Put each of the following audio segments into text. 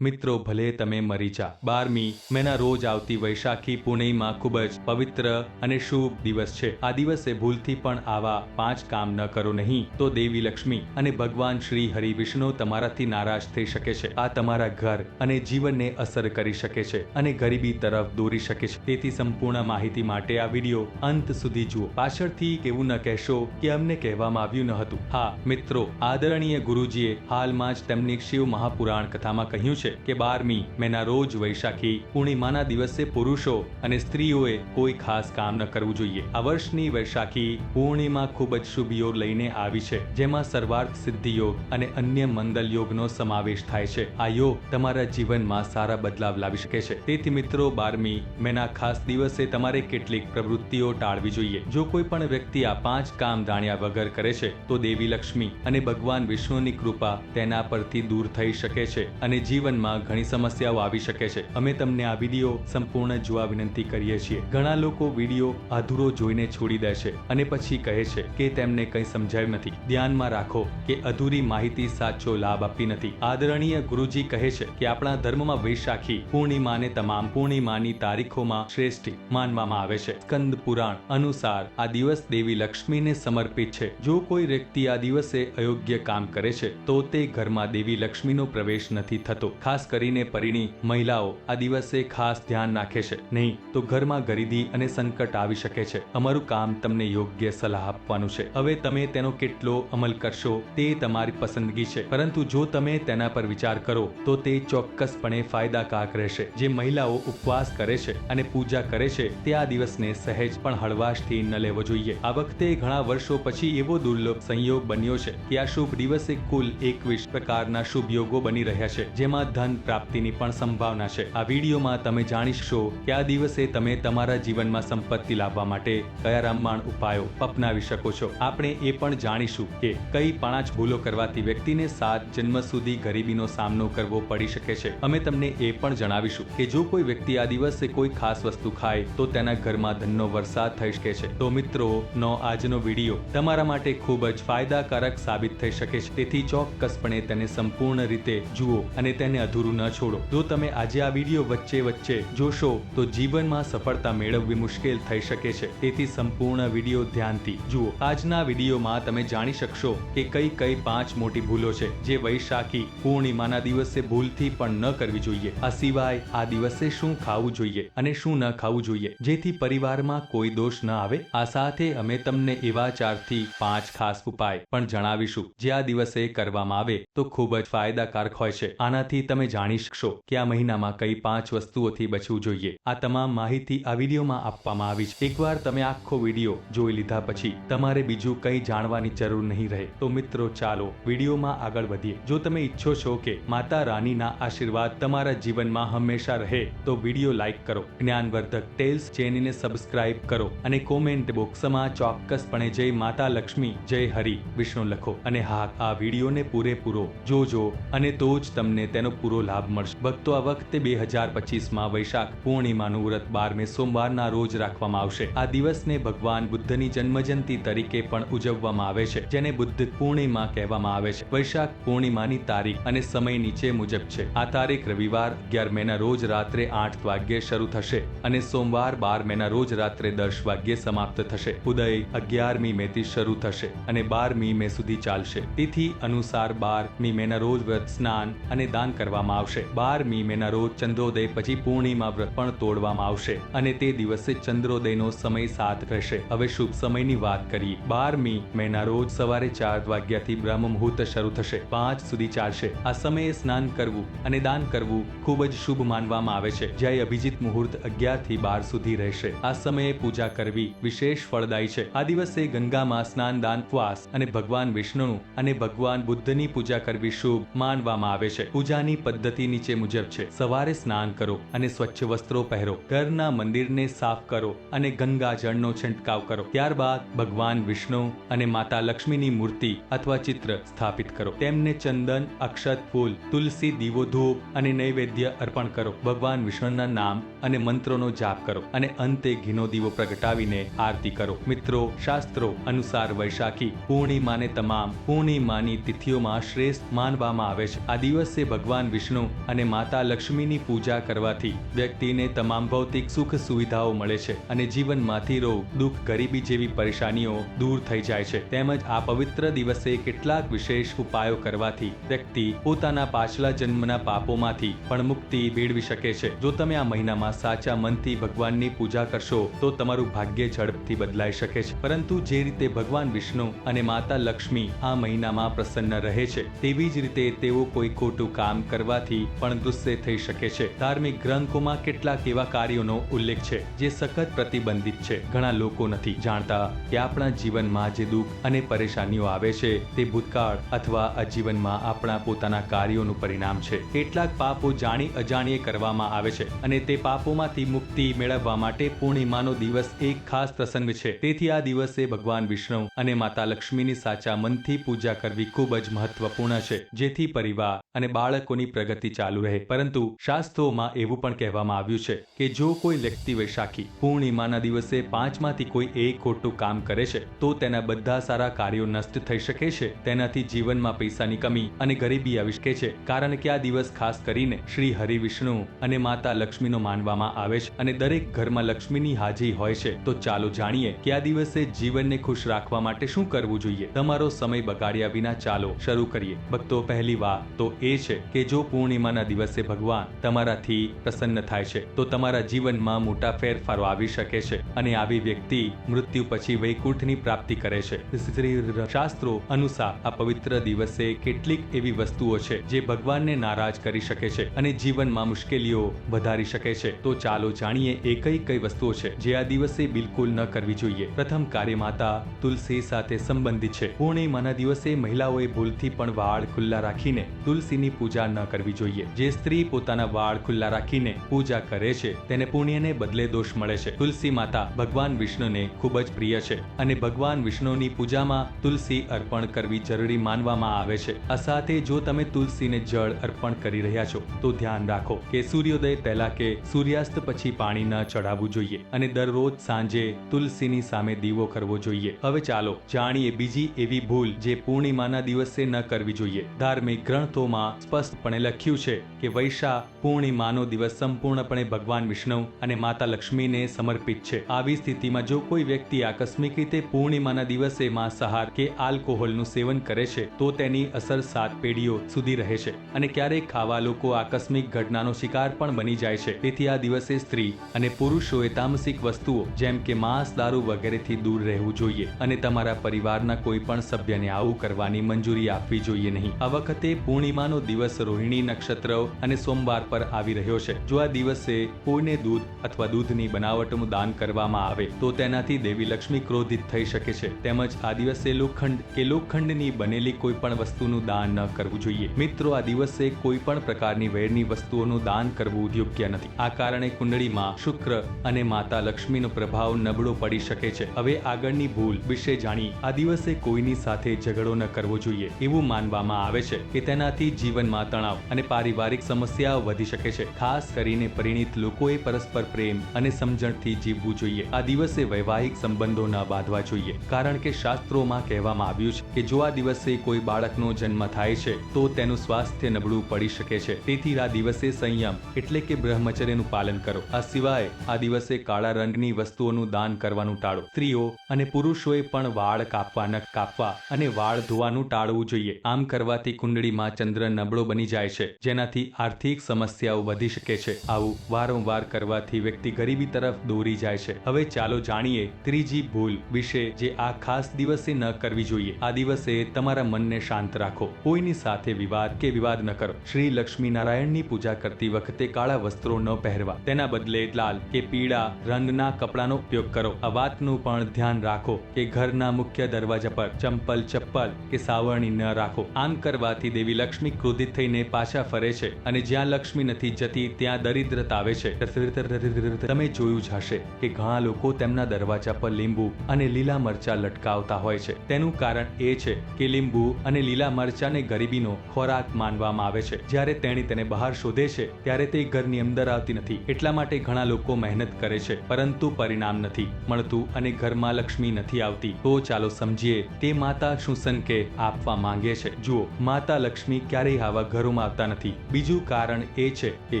મિત્રો, ભલે તમે મરી જા. બારમી, મેના રોજ આવતી વૈશાખી પુણેમાં ખૂબ જ પવિત્ર અને શુભ દિવસ છે. આ દિવસે ભૂલથી પણ આવા પાંચ કામ ન કરો નહીં. તો દેવી લક્ષ્મી અને ભગવાન શ્રી હરિ વિષ્ણુ તમારાથી નારાજ થઈ શકે છે. આ તમારા ઘર અને જીવનને અસર કરી શકે છે અને ગરીબી તરફ દોરી શકે છે. તેથી સંપૂર્ણ માહિતી માટે આ વીડિયો અંત સુધી જુઓ. પાછળથી કેવું ન કહેશો કે અમને કહેવામાં આવ્યું ન હતું. હા, મિત્રો, આદરણીય ગુરુજીએ હાલમાં જ તેમની શિવ મહાપુરાણ કથામાં કહ્યું છે કે બારમી મેના રોજ વૈશાખી પૂર્ણિમાના દિવસે પુરુષો અને સ્ત્રીઓએ કોઈ ખાસ કામ ન કરવું જોઈએ. આ વર્ષની વૈશાખી પૂર્ણિમા ખૂબ જ શુભ લઈને આવી છે, જેમાં સર્વાર્થ સિદ્ધિ યોગ અને અન્ય મંગલ યોગનો સમાવેશ થાય છે. આ યોગ તમારા જીવનમાં સારા બદલાવ લાવી શકે છે. તેથી મિત્રો, બારમી મેના ખાસ દિવસે તમારે કેટલીક પ્રવૃત્તિઓ ટાળવી જોઈએ. જો કોઈ પણ વ્યક્તિ આ પાંચ કામ જાણ્યા વગર કરે છે, તો દેવી લક્ષ્મી અને ભગવાન વિષ્ણુની કૃપા તેના પરથી દૂર થઈ શકે છે અને જીવનમાં ઘણી સમસ્યાઓ આવી શકે છે. અમે તમને આ વીડિયો સંપૂર્ણ જોવા વિનંતી કરીએ છીએ. ઘણા લોકો વીડિયો અધૂરો જોઈને છોડી દે છે અને પછી કહે છે કે તેમને કંઈ સમજાયું નથી. ધ્યાનમાં રાખો કે અધૂરી માહિતી સાચો લાભ આપતી નથી. આદરણીય ગુરુજી કહે છે કે આપણા ધર્મમાં વૈશાખી પૂર્ણિમાને તમામ પૂર્ણિમાની તારીખોમાં શ્રેષ્ઠ માનવામાં આવે છે. સ્કંદ પુરાણ અનુસાર આ દિવસ દેવી લક્ષ્મીને સમર્પિત છે. જો કોઈ વ્યક્તિ આ દિવસે અયોગ્ય કામ કરે છે, તો તે ઘરમાં દેવી લક્ષ્મીનો પ્રવેશ નથી થતો. ખાસ કરીને પરિણી, મહિલાઓ આ દિવસે ખાસ ધ્યાન રાખે છે. નહીં તો ઘરમાં ગરીબી અને સંકટ આવી શકે છે. અમારું કામ તમને યોગ્ય સલાહ આપવાનું છે. હવે તમે તેનો કેટલો અમલ કરશો તે તમારી પસંદગી છે. પરંતુ જો તમે તેના પર વિચાર કરો, તો તે ચોક્કસપણે ફાયદાકારક રહેશે. જે મહિલાઓ ઉપવાસ કરે છે અને પૂજા કરે છે, તે આ દિવસને સહેજ પણ હળવાશથી ન લેવો જોઈએ. આ વખતે ઘણા વર્ષો પછી એવો દુર્લભ સંયોગ બન્યો છે કે આ શુભ દિવસે કુલ એકવીસ પ્રકારના શુભ યોગો બની રહ્યા છે. જેમાં ધન પ્રાપ્તિની પણ સંભાવના છે. આ વિડીયોમાં તમે જાણીશો કે આ દિવસે તમે તમારા જીવનમાં સંપત્તિ લાવવા માટે કયા રામબાણ ઉપાયો અપનાવી શકો છો. આપણે એ પણ જાણીશું કે કઈ પાંચ ભૂલો કરવાથી વ્યક્તિને સાત જન્મ સુધી ગરીબીનો સામનો કરવો પડી શકે છે. અમે તમને એ પણ જણાવીશું કે જો કોઈ વ્યક્તિ આ દિવસે કોઈ ખાસ વસ્તુ ખાય, તો તેના ઘરમાં ધનનો વરસાદ થઈ શકે છે. તો મિત્રો, નો આજનો વીડિયો તમારા માટે ખૂબ જ ફાયદાકારક સાબિત થઈ શકે છે. તેથી ચોક્કસપણે તેને સંપૂર્ણ રીતે જુઓ અને તેને અધૂરું ન છોડો. જો તમે આજે આ વીડિયો વચ્ચે વચ્ચે જોશો, તો જીવનમાં સફળતા મેળવવી મુશ્કેલ થઈ શકે છે. તેથી સંપૂર્ણ વીડિયો ધ્યાનથી જુઓ. આજના વિડીયોમાં તમે જાણી શકશો કે કઈ કઈ પાંચ મોટી ભૂલો છે, જે વૈશાખી પૂર્ણિમાના દિવસે ભૂલથી પણ ન કરવી જોઈએ. આ સિવાય આ દિવસે શું ખાવું જોઈએ અને શું ન ખાવું જોઈએ, જેથી પરિવારમાં કોઈ દોષ ન આવે. આ સાથે અમે તમને એવા ચારથી પાંચ ખાસ ઉપાય પણ જણાવીશું. જે આ દિવસે કરવામાં આવે, તો ખૂબ જ ફાયદાકારક હોય છે. આનાથી તમે જાણી શકશો કે આ મહિનામાં કઈ પાંચ વસ્તુઓથી બચવું જોઈએ. આ તમામ માહિતી આ વિડીયોમાં આપવામાં આવી છે. એકવાર તમે આખો વીડિયો જોઈ લીધા પછી તમારે બીજું કંઈ જાણવાની જરૂર નહીં રહે. તો મિત્રો, ચાલો વિડીયોમાં આગળ વધીએ. જો તમે ઈચ્છો છો કે માતા રાનીના આશીર્વાદ તમારા જીવનમાં હંમેશા રહે, તો વીડિયો લાઈક કરો. જ્ઞાનવર્ધક ટેલ્સ ચેનલને સબસ્ક્રાઇબ કરો અને કોમેન્ટ બોક્સમાં ચોક્કસપણે જય માતા લક્ષ્મી, જય હરિ વિષ્ણુ લખો. અને હા, આ વિડીયોને પૂરેપૂરો જોજો અને તો જ તમને તેનો પૂરો લાભ મળશે. ભક્તો આ વખતે બે હજાર પચીસમાં વૈશાખ પૂર્ણિમાનું વ્રત બારમે સોમવારના રોજ રાખવામાં આવશે. આ દિવસને ભગવાન બુદ્ધની જન્મજયંતિ તરીકે પણ ઉજવવામાં આવે છે, જેને બુદ્ધ પૂર્ણિમા કહેવામાં આવે છે. વૈશાખ પૂર્ણિમાની તારીખ અને સમય નીચે મુજબ છે. આ તારીખ રવિવાર અગિયાર મેના રોજ રાત્રે આઠ વાગ્યે શરૂ થશે અને સોમવાર બાર મેના રોજ રાત્રે દસ વાગ્યે સમાપ્ત થશે. ઉદય અગિયારમી મેથી શરૂ થશે અને બારમી મે સુધી ચાલશે. તિથિ અનુસાર બારમી મેના રોજ વ્રત, સ્નાન અને દાન કરવામાં આવશે. બારમી મેના રોજ ચંદ્રોદય, પછી પૂર્ણિમા વ્રત પણ તોડવામાં આવશે અને તે દિવસે ચંદ્રોદયનો સમય સાત રહેશે. હવે શુભ સમયની વાત કરીએ. બારમી મેના રોજ સવારે ચાર વાગ્યાથી બ્રહ્મ મુહૂર્ત શરૂ થશે. પાંચ સુધી ચાલશે. આ સમયે સ્નાન કરવું અને દાન કરવું ખૂબ જ શુભ માનવામાં આવે છે. જ્યારે અભિજીત મુહૂર્ત અગિયારથી બાર સુધી રહેશે. આ સમયે પૂજા કરવી વિશેષ ફળદાયી છે. આ દિવસે ગંગામાં સ્નાન, દાન, ઉપવાસ અને ભગવાન વિષ્ણુ અને ભગવાન બુદ્ધની પૂજા કરવી શુભ માનવામાં આવે છે. પૂજાની પદ્ધતિ નીચે મુજબ છે. સવારે સ્નાન કરો અને સ્વચ્છ વસ્ત્રો પહેરો. ઘરના મંદિરને સાફ કરો અને ગંગા જળનો છંટકાવ કરો. ત્યારબાદ ભગવાન વિષ્ણુ અને માતા લક્ષ્મીની મૂર્તિ અથવા ચિત્ર સ્થાપિત કરો. તેમને ચંદન, અક્ષત, ફૂલ, તુલસી, દીવો, ધૂપ અને નૈવેદ્ય અર્પણ કરો. ભગવાન વિષ્ણુના નામ અને મંત્રોનો જાપ કરો અને અંતે ઘીનો દીવો પ્રગટાવીને આરતી કરો. મિત્રો, શાસ્ત્રો અનુસાર વૈશાખી પૂર્ણિમાને તમામ પૂર્ણિમાની તિથિઓમાં શ્રેષ્ઠ માનવામાં આવે છે. આ દિવસે ભગવાન વિષ્ણુ અને માતા લક્ષ્મીની પૂજા કરવાથી વ્યક્તિને તમામ ભૌતિક સુખ સુવિધાઓ મળે છે અને જીવનમાંથી રોગ, દુઃખ, ગરીબી જેવી પરેશાનીઓ દૂર થઈ જાય છે. તેમજ આ પવિત્ર દિવસે કેટલાક વિશેષ ઉપાયો કરવાથી વ્યક્તિ પોતાના પાછલા જન્મના પાપોમાંથી પણ મુક્તિ મેળવી શકે છે. જો તમે આ મહિનામાં સાચા મનથી ભગવાનની પૂજા કરશો, તો તમારું ભાગ્ય ઝડપથી બદલાઈ શકે છે. પરંતુ જે રીતે ભગવાન વિષ્ણુ અને માતા લક્ષ્મી આ મહિનામાં પ્રસન્ન રહે છે, તેવી જ રીતે તેઓ કોઈ ખોટું કામ કરવાથી પણ ગુસ્સે થઈ શકે છે. ધાર્મિક ગ્રંથોમાં કેટલાક એવા કાર્યોનો ઉલ્લેખ છે, જે સખત પ્રતિબંધિત છે. ઘણા લોકો નથી જાણતા કે આપણા જીવનમાં જે દુઃખ અને પરેશાનીઓ આવે છે, તે ભૂતકાળ અથવા આજીવનમાં આપણા પોતાના કાર્યોનું પરિણામ છે. કેટલાક પાપો જાણી અજાણીએ કરવામાં આવે છે અને તે પાપોમાંથી મુક્તિ મેળવવા માટે પૂર્ણિમાનો દિવસ એક ખાસ પ્રસંગ છે. તેથી આ દિવસે ભગવાન વિષ્ણુ અને માતા લક્ષ્મીની સાચા મનથી પૂજા કરવી ખૂબ જ મહત્વપૂર્ણ છે. જેથી પરિવાર અને બાળકોની પ્રગતિ ચાલુ રહે. પરંતુ શાસ્ત્રોમાં એવું પણ કહેવામાં આવ્યું છે કે જો કોઈ વ્યક્તિ વૈશાખી પૂર્ણિમાના દિવસે પાંચમાંથી કોઈ એક ખોટું કામ કરે છે, તો તેના બધા સારા કાર્યો નષ્ટ થઈ શકે છે. તેનાથી જીવનમાં પૈસાની કમી અને ગરીબી આવી શકે છે. કારણ કે આ દિવસ ખાસ કરીને શ્રી હરિ વિષ્ણુ અને માતા લક્ષ્મીનો માનવામાં આવે છે અને દરેક ઘરમાં લક્ષ્મીની હાજરી હોય છે. તો ચાલો જાણીએ કે આ દિવસે જીવનને ખુશ રાખવા માટે શું કરવું જોઈએ? તમારો સમય બગાડ્યા વિના ચાલો શરૂ કરીએ. ભક્તો, પહેલી વાત તો એ છે કે જો પૂર્ણિમાના દિવસે ભગવાન તમારાથી પ્રસન્ન થાય છે, તો તમારા જીવનમાં મોટા ફેરફારો આવી શકે છે અને આવી વ્યક્તિ મૃત્યુ પછી વૈકુંઠની પ્રાપ્તિ કરે છે. શ્રી શાસ્ત્રો અનુસાર આ પવિત્ર દિવસે કેટલીક એવી વસ્તુઓ છે જે ભગવાનને નારાજ કરી શકે છે અને જીવનમાં મુશ્કેલીઓ વધારી શકે છે. તો ચાલો જાણીએ એ કઈ કઈ વસ્તુઓ છે જે આ દિવસે બિલકુલ ન કરવી જોઈએ. પ્રથમ કાર્ય માતા તુલસી સાથે સંબંધિત છે. પૂર્ણિમાના દિવસે મહિલાઓએ ભૂલથી પણ વાળ ખુલ્લા રાખીને તુલસીની પૂજા ન કરવી જોઈએ. જે સ્ત્રી પોતાના વાળ ખુલ્લા રાખીને પૂજા કરે છે, તેને પુણ્યને બદલે દોષ મળે છે. તુલસી માતા ભગવાન વિષ્ણુને ખૂબ જ પ્રિય છે અને ભગવાન વિષ્ણુની પૂજામાં તુલસી અર્પણ કરવી જરૂરી માનવામાં આવે છે. આ સાથે જો તમે તુલસીને જળ અર્પણ કરી રહ્યા છો, તો ધ્યાન રાખો કે સૂર્યોદય પહેલા કે સૂર્યાસ્ત પછી પાણી ન ચડાવવું જોઈએ અને દરરોજ સાંજે તુલસીની સામે દીવો કરવો જોઈએ. હવે ચાલો જાણીએ બીજી એવી ભૂલ જે પૂર્ણિમાના દિવસે ન કરવી જોઈએ. ધાર્મિક ગ્રંથોમાં સ્પષ્ટપણે લખ્યું છે કે વૈશા પૂર્ણિમાનો દિવસ સંપૂર્ણપણે ભગવાન વિષ્ણુ અને માતા લક્ષ્મીને સમર્પિત છે. આવી સ્થિતિમાં જો કોઈ વ્યક્તિ આકસ્મિક રીતે પૂર્ણિમાના દિવસે માંસાહાર કે આલ્કોહોલનું સેવન કરે છે, તો તેની અસર સાત પેઢીઓ સુધી રહે છે અને ક્યારેક ખાવા લોકો આકસ્મિક ઘટનાનો શિકાર પણ બની જાય છે. તેથી આ દિવસે સ્ત્રી અને પુરુષોએ તામસિક વસ્તુઓ, જેમ કે માંસ, દારૂ વગેરેથી દૂર રહેવું જોઈએ અને તમારા પરિવારના કોઈ પણ સભ્યને આવું કરવાની મંજૂરી આપવી જોઈએ નહીં. આ વખતે પૂર્ણિમાનો દિવસ રોહિણી નક્ષત્ર અને સોમવાર પર આવી રહ્યો છે. જો આ દિવસે કોઈને દૂધ અથવા દૂધની બનાવટનું દાન કરવામાં આવે, તો તેનાથી દેવી લક્ષ્મી ક્રોધિત થઈ શકે છે. તેમજ આ દિવસે લોખંડ કે લોખંડની બનેલી કોઈ પણ વસ્તુનું દાન ન કરવું જોઈએ. મિત્રો, આ દિવસે કોઈ પણ પ્રકારની વેરની વસ્તુઓનું દાન કરવું યોગ્ય નથી. આ કારણે કુંડળીમાં શુક્ર અને માતા લક્ષ્મીનો પ્રભાવ નબળો પડી શકે છે. હવે આગળની ભૂલ વિશે જાણી, આ દિવસે કોઈની સાથે ઝઘડો ન કરવો જોઈએ એવું માનવામાં આવે છે કે તેનાથી જીવનમાં તણાવ અને પારિવારિક સમસ્યાઓ વધી શકે છે. ખાસ કરીને પરિણીત લોકોએ પરસ્પર પ્રેમ અને સમજણથી જીવવું જોઈએ. આ દિવસે વૈવાહિક સંબંધો ન બાંધવા જોઈએ. કારણ કે શાસ્ત્રોમાં કહેવામાં આવ્યું છે કે જો આ દિવસે કોઈ બાળકનો જન્મ થાય છે, તો તેનું સ્વાસ્થ્ય નબળું પડી શકે છે. તેથી આ દિવસે સંયમ એટલે કે બ્રહ્મચર્યનું પાલન કરો. આ સિવાય આ દિવસે કાળા રંગની વસ્તુઓનું દાન કરવાનું ટાળો. સ્ત્રીઓ અને પુરુષોએ પણ વાળ કાપવા ન કાપવા અને વાળ ધોવાનું ટાળવું જોઈએ. આમ કરવાથી કુંડળીમાં ચંદ્ર નબળો બની જાય છે. જેનાથી આર્થિક સમસ્યાઓ વધી શકે છે. આવું વારંવાર કરવાથી વ્યક્તિ ગરીબી તરફ દોરી જાય છે. હવે ચાલો જાણીએ ત્રીજી ભૂલ વિશે જે આ ખાસ દિવસે ન કરવી જોઈએ. આ દિવસે તમારા મનને શાંત રાખો. કોઈની સાથે વિવાદ કે વિવાદ ન કરો. શ્રી લક્ષ્મી નારાયણની પૂજા કરતી વખતે કાળા વસ્ત્રો ન પહેરવા. તેના બદલે લાલ કે પીળા રંગના કપડાનો ઉપયોગ કરો. આ વાતનું પણ ધ્યાન રાખો કે ઘરના મુખ્ય દરવાજા પર ચંપલ, ચપ્પલ કે સાવરણી ન રાખો. આમ કરવાથી દેવી લક્ષ્મી ક્રોધિત થઈને પાછા ફરે છે અને જ્યાં લક્ષ્મી નથી જતી, ત્યાં દરિદ્રતા આવે છે. તમે જોયું જ હશે કે ઘણા લોકો તેમના દરવાજા પર લીંબુ અને લીલા મરચા લટકાવતા હોય છે. તેનું કારણ એ છે કે લીંબુ અને લીલા મરચાને ગરીબીનો ખોરાક માનવામાં આવે છે. જ્યારે તેણી તેને બહાર શોધે છે, ત્યારે તે ઘરની અંદર આવતી નથી. એટલા માટે ઘણા લોકો મહેનત કરે છે, પરંતુ પરિણામ નથી મળતું અને ઘરમાં લક્ષ્મી નથી આવતી. તો ચાલો સમજીએ, તે માતા શું સંકેત આપવા માંગે છે? જુઓ, માતા લક્ષ્મી ક્યારેય આવા ઘરોમાં કરવામાં આવતા નથી. બીજું કારણ એ છે કે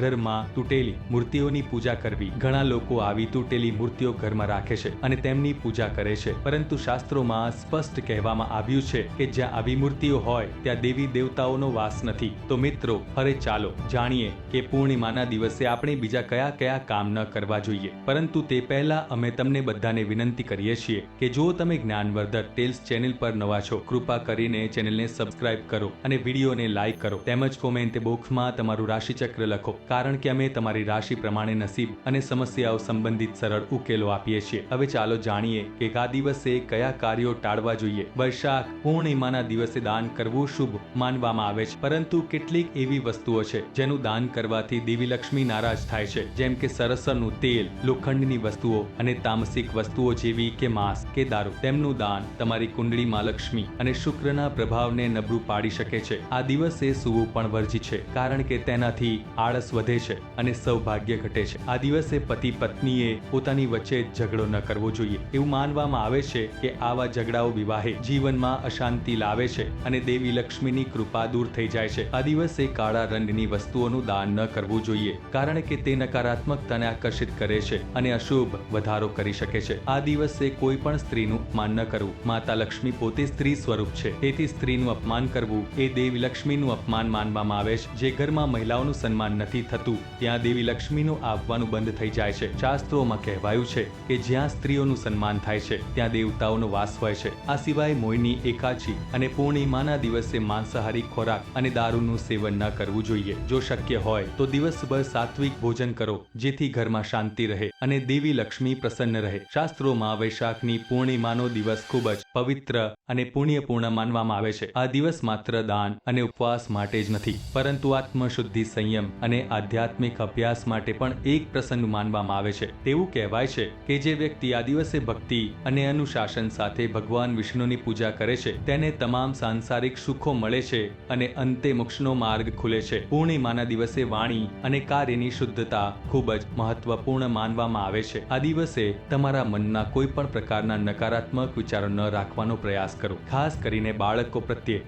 ઘરમાં તૂટેલી મૂર્તિઓની પૂજા કરવી. ઘણા લોકો આવી તૂટેલી મૂર્તિઓ ઘરમાં રાખે છે અને તેમની પૂજા કરે છે. પરંતુ શાસ્ત્રોમાં સ્પષ્ટ કહેવામાં આવ્યું છે કે જ્યાં આવી મૂર્તિઓ હોય, ત્યાં દેવી દેવતાઓનો વાસ નથી. તો મિત્રો હવે ચાલો જાણીએ કે પૂર્ણિમાના દિવસે આપણે બીજા કયા કયા કામ ન કરવા જોઈએ. પરંતુ તે પહેલા અમે તમને બધાને વિનંતી કરીએ છીએ કે જો તમે જ્ઞાનવર્ધક ટેલ્સ ચેનલ પર નવા છો, કૃપા કરીને ચેનલને સબસ્ક્રાઇબ કરો અને વિડીયોને લાઈક કરો. તેમજ કોમેન્ટ બોક્સમાં તમારું રાશિચક્ર લખો, કારણ કે અમે તમારી રાશિ પ્રમાણે નસીબ અને સમસ્યાઓ સંબંધિત સરળ ઉકેલો આપીએ છીએ. હવે ચાલો જાણીએ કે આ દિવસે કયા કાર્યો ટાળવા જોઈએ. વૈશાખ પૂર્ણિમાના દિવસે દાન કરવું શુભ માનવામાં આવે છે, પરંતુ કેટલીક એવી વસ્તુઓ છે જેનું દાન કરવાથી દેવી લક્ષ્મી નારાજ થાય છે, જેમ કે સરસરનું તેલ, લોખંડની વસ્તુઓ અને તામસિક વસ્તુઓ જેવી કે માંસ કે દારૂ. તેમનું દાન તમારી કુંડળીમાં લક્ષ્મી અને શુક્રના પ્રભાવને નબળું પાડી શકે છે. આ દિવસે સૂવું પણ વર્જિત છે, કારણ કે તેનાથી આળસ વધે છે અને સૌભાગ્ય ઘટે છે. આ દિવસે પતિ પત્નીએ પોતાની વચ્ચે ઝઘડો ન કરવો જોઈએ. એવું માનવામાં આવે છે કે આવા ઝઘડાઓ વિવાહે જીવનમાં અશાંતિ લાવે છે અને દેવી લક્ષ્મીની કૃપા દૂર થઈ જાય છે. આ દિવસે કાળા રંગની વસ્તુઓનું દાન ન કરવું જોઈએ, કારણ કે તે નકારાત્મકતાને આકર્ષિત કરે છે અને અશુભ વધારો કરી શકે છે. આ દિવસે કોઈ પણ સ્ત્રીનું અપમાન ન કરવું. માતા લક્ષ્મી પોતે સ્ત્રી સ્વરૂપ છે. તેથી સ્ત્રીનું અપમાન કરવું એ દેવી લક્ષ્મીનું અપમાન માનવામાં આવે છે. જે ઘરમાં મહિલાઓનું સન્માન નથી થતું, ત્યાં દેવી લક્ષ્મીનું આવવાનું બંધ થઈ જાય છે. શાસ્ત્રોમાં કહેવાયું છે કે જ્યાં સ્ત્રીઓનું સન્માન થાય છે, ત્યાં દેવતાઓનો વાસ હોય છે. આ સિવાય મોયની એકાચી અને પૂર્ણિમાના દિવસે માંસાહારી ખોરાક અને દારૂનું સેવન ન કરવું જોઈએ. જો શક્ય હોય, તો દિવસભર સાત્વિક ભોજન કરો, જેથી ઘરમાં શાંતિ રહે અને દેવી લક્ષ્મી પ્રસન્ન રહે. શાસ્ત્રોમાં વૈશાખની પૂર્ણિમાનો દિવસ ખૂબ જ પવિત્ર અને પુણ્યપૂર્ણ માનવામાં આવે છે. આ દિવસ માત્ર દાન અને ઉપવાસ માટે જ નથી. પરંતુ આત્મશુદ્ધિ સંયમ અને આધ્યાત્મિક અભ્યાસ માટે પણ એક પ્રસંગ માનવામાં આવે છે. તેવું કહેવાય છે કે જે વ્યક્તિ આ દિવસે ભક્તિ અને અનુશાસન સાથે ભગવાન વિષ્ણુની પૂજા કરે છે, તેને તમામ સાંસારિક સુખો મળે છે અને અંતે મોક્ષનો માર્ગ ખુલે છે. પૂર્ણિમાના દિવસે વાણી અને કાર્યની શુદ્ધતા ખૂબ જ મહત્વપૂર્ણ માનવામાં આવે છે. આ દિવસે તમારા મનના કોઈ પણ પ્રકારના નકારાત્મક વિચારો ન રાખવાનો પ્રયાસ કરો. ખાસ કરીને બાળકો પ્રત્યે.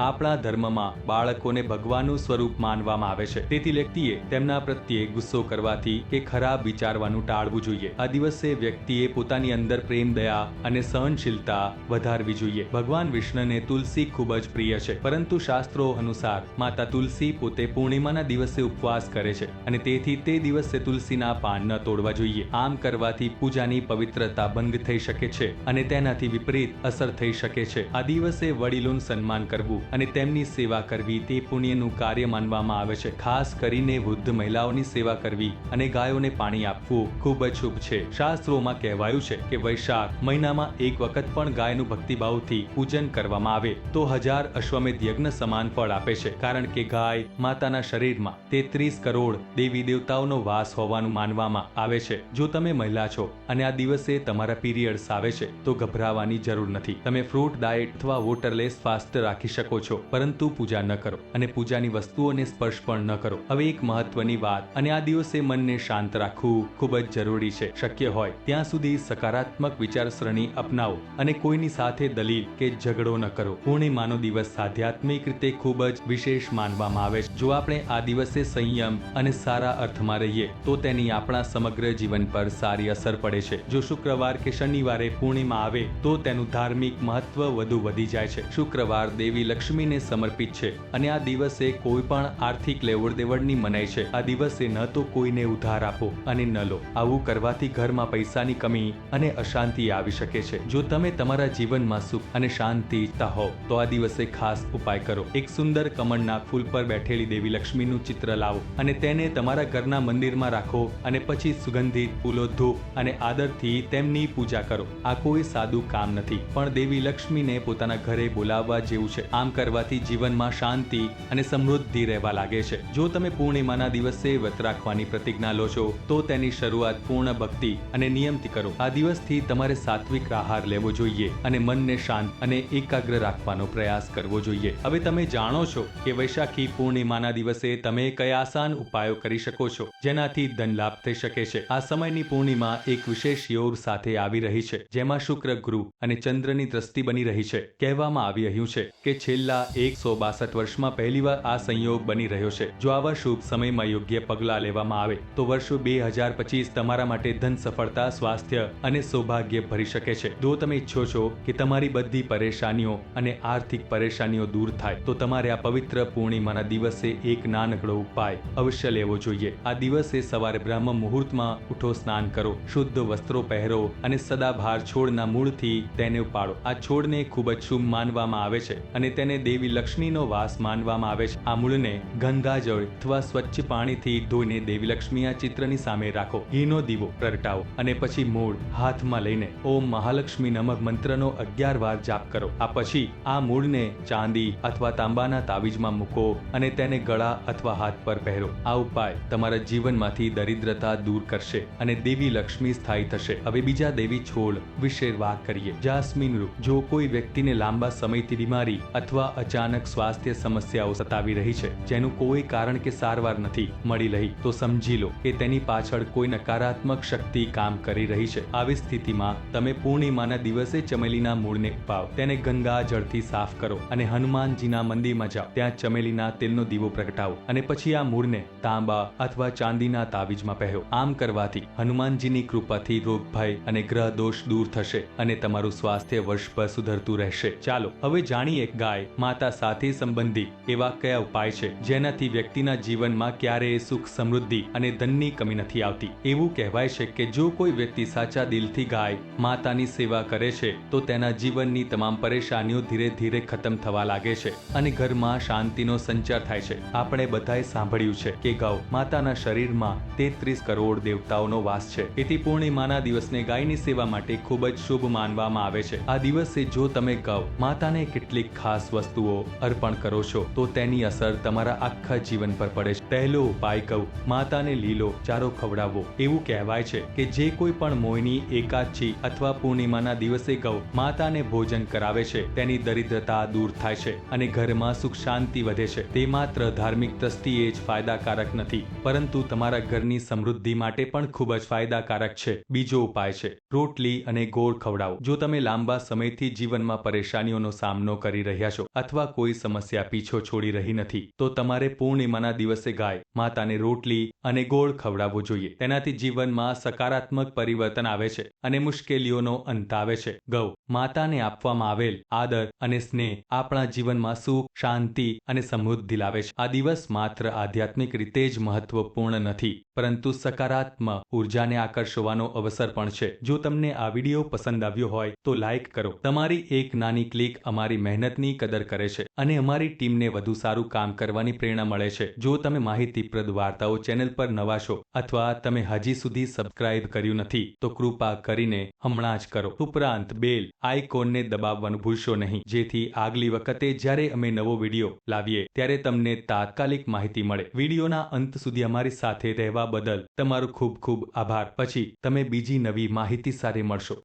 આપણા ધર્મમાં બાળકોને ભગવાનનું સ્વરૂપ માનવામાં આવે છે. તેથી વ્યક્તિએ તેમના પ્રત્યે ગુસ્સો કરવાથી કે ખરાબ વિચારવાનું ટાળવું જોઈએ. આ દિવસે વ્યક્તિએ પોતાની અંદર પ્રેમ, દયા અને સહનશીલતા વધારવી જોઈએ. ભગવાન વિષ્ણુને તુલસી ખૂબ જ પ્રિય છે. પરંતુ શાસ્ત્રો અનુસાર માતા તુલસી પોતે પૂર્ણિમાના દિવસે ઉપવાસ કરે છે અને તેથી તે દિવસે તુલસીના પાન ન તોડવા જોઈએ. આમ કરવાથી પૂજાની પવિત્રતા ભંગ થઈ શકે છે અને તેનાથી વિપરીત અસર થઈ શકે છે. આ દિવસે વડીલોનું સન્માન કરવું અને તેમની સેવા કરવી તે પુણ્યનું કાર્ય માનવામાં આવે છે. ખાસ કરીને વૃદ્ધ મહિલાઓની સેવા કરવી અને ગાયોને પાણી આપવું ખૂબ જ શુભ છે. શાસ્ત્રોમાં કહેવાયું છે કે વૈશાખ મહિનામાં એક વખત પણ ગાયનું ભક્તિભાવથી પૂજન કરવામાં આવે તો હજાર અશ્વમેધ યજ્ઞ સમાન ફળ આપે છે. કારણ કે ગાય માતાના શરીરમાં તેત્રીસ કરોડ દેવી દેવતાઓનો વાસ હોવાનું માનવામાં આવે છે. જો તમે મહિલા છો અને આ દિવસે તમારા પીરિયડ્સ આવે છે, તો ગભરાવાની જરૂર નથી. તમે ફ્રૂટ ડાયટ અથવા વોટરલેસ ફાસ્ટ રાખી શકો છો, પરંતુ પૂજા ન કરો પૂજાની વસ્તુઓને સ્પર્શ પણ ન કરો. હવે એક મહત્વની વાત, અને આ દિવસે મનને શાંત રાખવું ખૂબ જ જરૂરી છે. શક્ય હોય ત્યાં સુધી સકારાત્મક વિચારસરણી અપનાવો અને કોઈની સાથે દલીલ કે ઝઘડો ન કરો. પૂર્ણિમાનો દિવસ આધ્યાત્મિક રીતે ખૂબ જ વિશેષ માનવામાં આવે છે. જો આપણે આ દિવસે સંયમ અને સારા અર્થમાં રહીએ, તો તેની આપણા સમગ્ર જીવન પર સારી અસર પડે છે. જો શુક્રવાર કે શનિવારે પૂર્ણિમા આવે, તો તેનું ધાર્મિક મહત્વ વધુ વધી જાય છે. શુક્રવાર દેવી લક્ષ્મીને સમર્પિત છે, અને આ દિવસે કોઈ પણ આર્થિક લેવડ દેવડની મનાય છે. આ દિવસે ન તો કોઈને ઉધાર આપો અને ન લો. આવું કરવાથી ઘરમાં પૈસાની કમી અને અશાંતિ આવી શકે છે. જો તમે તમારા જીવનમાં સુખ અને શાંતિ ઈચ્છતા હો, તો આ દિવસે ખાસ ઉપાય કરો. એક સુંદર કમળના ફૂલ પર બેઠેલી દેવી લક્ષ્મીનું ચિત્ર લાવો અને તેને તમારા ઘરના મંદિરમાં રાખો અને પછી સુગંધિત ફૂલો ધૂપ અને આદરથી તેમની પૂજા કરો. આ કોઈ સાદું કામ નથી, પણ દેવી લક્ષ્મીને પોતાના ઘરે બોલાવવા જેવું છે. આમ કરવાથી જીવનમાં શાંતિ અને સમૃદ્ધિ રહેવા લાગે છે. જો તમે પૂર્ણિમાના દિવસે વ્રત રાખવાની પ્રતિજ્ઞા લો છો, તો તેની શરૂઆત પૂર્ણ ભક્તિ અને નિયમથી કરો. આ દિવસથી તમારે સાત્વિક આહાર લેવો જોઈએ અને મનને શાંત અને એકાગ્ર રાખવાનો પ્રયાસ કરવો જોઈએ. હવે તમે જાણો છો કે વૈશાખી પૂર્ણિમાના દિવસે તમે કયા આસાન ઉપાયો કરી શકો છો, જેનાથી ધન લાભ થઈ શકે છે. આ સમયની પૂર્ણિમા એક વિશેષ યોગ સાથે આવી રહી છે, જેમાં શુક્ર, ગુરુ અને ચંદ્રની દ્રષ્ટિ બની રહી છે. કહેવામાં આવી રહ્યું છે કે છેલ્લા એકસો બાસઠ વર્ષમાં પહેલી પહેલીવાર આ સંયોગ બની રહ્યો છે. જો આવા શુભ સમયમાં યોગ્ય પગલાં લેવામાં આવે, તો વર્ષો બે હજાર પચીસ તમારા માટે ધન સફળતા, સ્વાસ્થ્ય અને સૌભાગ્ય ભરી શકે છે. જો તમે ઈચ્છો છો કે તમારી બધી પરેશાનીઓ અને આર્થિક પરેશાનીઓ દૂર થાય, તો તમારે આ પવિત્ર પૂર્ણિમાના દિવસે એક નાનકડો ઉપાય અવશ્ય લેવો જોઈએ. આ દિવસે સવારે બ્રહ્મ મુહૂર્તમાં ઉઠો, સ્નાન કરો, શુદ્ધ વસ્ત્રો પહેરો અને સદાભાર છોડના મૂળથી તેને ઉપાડો. આ છોડને ખૂબ જ શુભ માનવામાં આવે છે અને તેને દેવી લક્ષ્મીનો વાસ માનવામાં આવે છે. આ મૂળને ગંગાજળ અથવા સ્વચ્છ પાણીથી ધોઈને દેવી લક્ષ્મી આ ચિત્રની સામે રાખો. ઘીનો દીવો, પ્રગટાવો અને પછી મૂળ હાથમાં લઈને ઓમ મહાલક્ષ્મી નમક મંત્રનો અગિયાર વાર જાપ કરો. આ પછી આ મૂળને ચાંદી અથવા તાંબાના તાવીજમાં મૂકો અને તેને ગળા અથવા હાથ પર પહેરો. આ ઉપાય તમારા જીવનમાંથી દરિદ્રતા દૂર કરશે અને દેવી લક્ષ્મી સ્થાયી થશે. હવે બીજા દેવી છોડ વિશે વાત કરીએ. જાસ્મીન રૂપ. જો કોઈ વ્યક્તિને લાંબા સમયથી બીમારી અથવા અચાનક સ્વાસ્થ્ય સમસ્યાઓ સતાવી રહી છે, જેનું કોઈ કારણ કે સારવાર નથી, મળી રહી. તો સમજી લો કે તેની પાછળ કોઈ નકારાત્મક શક્તિ કામ કરી રહી છે. આવી સ્થિતિમાં તમે પૂર્ણિમાના દિવસે ચમેલીના મૂળને ઉપાવ. તેને ગંગા જળથી સાફ કરો અને હનુમાનજીના મંદિરમાં જાઓ. ત્યાં ચમેલીના તેલનો દીવો પ્રગટાવો અને પછી આ મૂળને તાંબા અથવા ચાંદીના તાવીજમાં પહેરો. આમ કરવાથી હનુમાનજીની કૃપાથી રોગ, ભય અને ગ્રહ દોષ દૂર થશે અને તમારું સ્વાસ્થ્ય વર્ષભર સુધરતું રહેશે. ચાલો, હવે જાણીએ ગાય, માતા સાથે સંબંધિત એવા કયા ઉપાય છે? જેનાથી વ્યક્તિના જીવનમાં ક્યારેય સુખ, સમૃદ્ધિ અને ધનની કમી નથી આવતી. એવું કહેવાય છે કે જો કોઈ વ્યક્તિ સાચા દિલથી ગાય, માતાની સેવા કરે છે, તો તેના જીવનની તમામ પરેશાનીઓ ધીરે ધીરે ખતમ થવા લાગે છે અને ઘરમાં શાંતિનો સંચાર થાય છે. આપણે બધાએ સાંભળ્યું છે કે ગૌ માતાના શરીરમાં તેત્રીસ કરોડ દેવતાઓનો વાસ છે. તેથી પૂર્ણિમાના દિવસને ગાયની સેવા માટે ખૂબ જ શુભ માનવામાં આવે છે. આ દિવસે જો તમે ગૌ માતાને કેટલીક ખાસ વસ્તુઓ અર્પણ કરો છો, તો તેની અસર તમારા આખા જીવન પર પડે છે. પહેલો ઉપાય કહું, માતાને લીલો ચારો ખવડાવવો. એવું કહેવાય છે કે જે કોઈ પણ મોહિની એકાદશી અથવા પૂર્ણિમાના દિવસે ગૌ માતાને ભોજન કરાવે છે, તેની દરિદ્રતા દૂર થાય છે અને ઘરમાં સુખ શાંતિ વધે છે. તે માત્ર ધાર્મિક દ્રષ્ટિએ જ ફાયદાકારક નથી, પરંતુ તમારા ઘરની સમૃદ્ધિ માટે પણ ખૂબ જ ફાયદાકારક છે. બીજો ઉપાય છે, રોટલી અને ગોળ ખવડાવો. જો તમે લાંબા સમયથી જીવનમાં પરેશાનીઓનો સામનો કરી રહ્યા છો અથવા કોઈ સમસ્યા પીછો છોડી રહી નથી. તો તમારે પૂર્ણિમાના દિવસે ગાય, માતાને રોટલી અને ગોળ ખવડાવવો જોઈએ. તેનાથી જીવનમાં સકારાત્મક પરિવર્તન આવે છે અને મુશ્કેલીઓનો અંત આવે છે. ગૌ, માતાને આપવામાં આવેલ આદર અને સ્નેહ આપણા જીવનમાં સુખ, શાંતિ અને સમૃદ્ધિ લાવે છે. આ દિવસ માત્ર આધ્યાત્મિક રીતે જ મહત્વપૂર્ણ નથી, પરંતુ સકારાત્મક ઉર્જાને આકર્ષવાનો અવસર પણ છે. જો તમને આ વીડિયો પસંદ આવ્યો હોય તો લાઈક કરો. તમારી એક નાની ક્લિક અમારી મહેનતની કદર કરે છે અને અમારી ટીમને વધુ સારું કામ કરવાની પ્રેરણા મળે છે. જો તમે માહિતીપ્રદ વાર્તાઓ ચેનલ પર નવા છો અથવા તમે હજી સુધી સબસ્ક્રાઇબ કર્યું નથી, તો કૃપા કરીને હમણાં જ કરો. ઉપરાંત બેલ આઇકોનને દબાવવાનું ભૂલશો નહીં. જેથી આગલી વખતે જ્યારે અમે નવો વીડિયો લાવીએ, ત્યારે તમને તાત્કાલિક માહિતી મળે. વિડીયોના અંત સુધી અમારી સાથે રહેવા બદલ તમારો ખૂબ ખૂબ આભાર. પછી તમે બીજી નવી માહિતી સાથે મળશો.